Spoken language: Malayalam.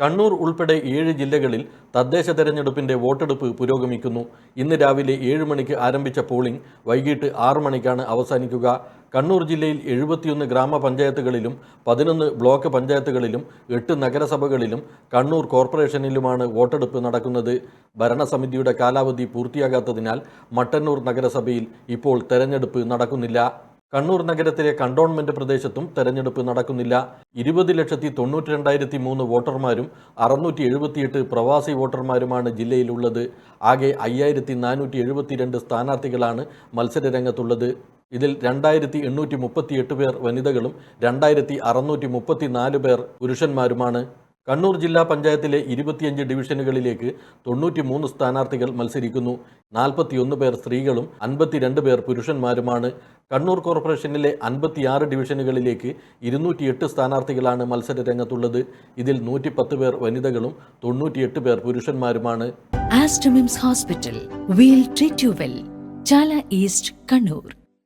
കണ്ണൂർ ഉൾപ്പെടെ ഏഴ് ജില്ലകളിൽ തദ്ദേശ തെരഞ്ഞെടുപ്പിന്റെ വോട്ടെടുപ്പ് പുരോഗമിക്കുന്നു. ഇന്ന് രാവിലെ ഏഴ് മണിക്ക് ആരംഭിച്ച പോളിംഗ് വൈകിട്ട് ആറ് മണിക്കാണ് അവസാനിക്കുക. കണ്ണൂർ ജില്ലയിൽ എഴുപത്തിയൊന്ന് ഗ്രാമപഞ്ചായത്തുകളിലും പതിനൊന്ന് ബ്ലോക്ക് പഞ്ചായത്തുകളിലും എട്ട് നഗരസഭകളിലും കണ്ണൂർ കോർപ്പറേഷനിലുമാണ് വോട്ടെടുപ്പ് നടക്കുന്നത്. ഭരണസമിതിയുടെ കാലാവധി പൂർത്തിയാകാത്തതിനാൽ മട്ടന്നൂർ നഗരസഭയിൽ ഇപ്പോൾ തെരഞ്ഞെടുപ്പ് നടക്കുന്നില്ല. കണ്ണൂർ നഗരത്തിലെ കണ്ടോൺമെന്റ് പ്രദേശത്തും തെരഞ്ഞെടുപ്പ് നടക്കുന്നില്ല. ഇരുപത് ലക്ഷത്തി തൊണ്ണൂറ്റി രണ്ടായിരത്തി മൂന്ന് വോട്ടർമാരും അറുന്നൂറ്റി എഴുപത്തിയെട്ട് പ്രവാസി വോട്ടർമാരുമാണ് ജില്ലയിലുള്ളത്. ആകെ അയ്യായിരത്തി നാനൂറ്റി എഴുപത്തിരണ്ട് സ്ഥാനാർത്ഥികളാണ് മത്സരരംഗത്തുള്ളത്. ഇതിൽ രണ്ടായിരത്തി എണ്ണൂറ്റി മുപ്പത്തിയെട്ട് പേർ വനിതകളും രണ്ടായിരത്തി അറുന്നൂറ്റി മുപ്പത്തിനാല് പേർ പുരുഷന്മാരുമാണ്. കണ്ണൂർ ജില്ലാ പഞ്ചായത്തിലെ ഇരുപത്തിയഞ്ച് ഡിവിഷനുകളിലേക്ക് തൊണ്ണൂറ്റി മൂന്ന് സ്ഥാനാർത്ഥികൾ മത്സരിക്കുന്നു. നാൽപ്പത്തിയൊന്ന് പേർ സ്ത്രീകളും അൻപത്തിരണ്ട് പേർ പുരുഷന്മാരുമാണ്. കണ്ണൂർ കോർപ്പറേഷനിലെ അൻപത്തിയാറ് ഡിവിഷനുകളിലേക്ക് ഇരുന്നൂറ്റിയെട്ട് സ്ഥാനാർത്ഥികളാണ് മത്സര രംഗത്തുള്ളത് ഇതിൽ നൂറ്റിപ്പത്ത് പേർ വനിതകളും തൊണ്ണൂറ്റിയെട്ട് പേർ പുരുഷന്മാരുമാണ്. Aster MIMS hospital we'll treat you well Chala East, Kannur.